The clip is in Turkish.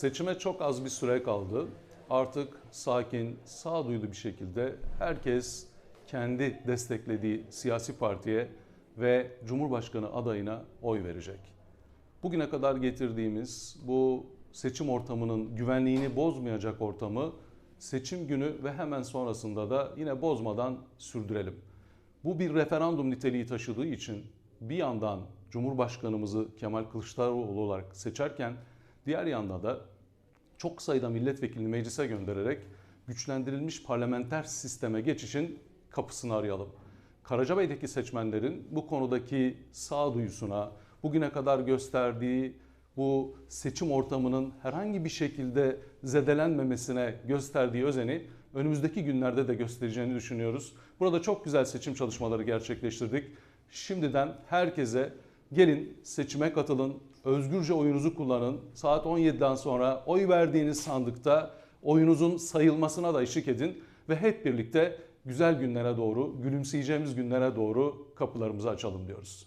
Seçime çok az bir süre kaldı. Artık sakin, sağduyulu bir şekilde herkes kendi desteklediği siyasi partiye ve Cumhurbaşkanı adayına oy verecek. Bugüne kadar getirdiğimiz bu seçim ortamının güvenliğini bozmayacak ortamı seçim günü ve hemen sonrasında da yine bozmadan sürdürelim. Bu bir referandum niteliği taşıdığı için bir yandan Cumhurbaşkanımızı Kemal Kılıçdaroğlu olarak seçerken diğer yanda da çok sayıda milletvekilini meclise göndererek güçlendirilmiş parlamenter sisteme geçişin kapısını arayalım. Karacabey'deki seçmenlerin bu konudaki sağduyusuna, bugüne kadar gösterdiği bu seçim ortamının herhangi bir şekilde zedelenmemesine gösterdiği özeni önümüzdeki günlerde de göstereceğini düşünüyoruz. Burada çok güzel seçim çalışmaları gerçekleştirdik. Şimdiden herkese gelin seçime katılın, özgürce oyunuzu kullanın. Saat 17'den sonra oy verdiğiniz sandıkta oyunuzun sayılmasına da eşlik edin ve hep birlikte güzel günlere doğru, gülümseyeceğimiz günlere doğru kapılarımızı açalım diyoruz.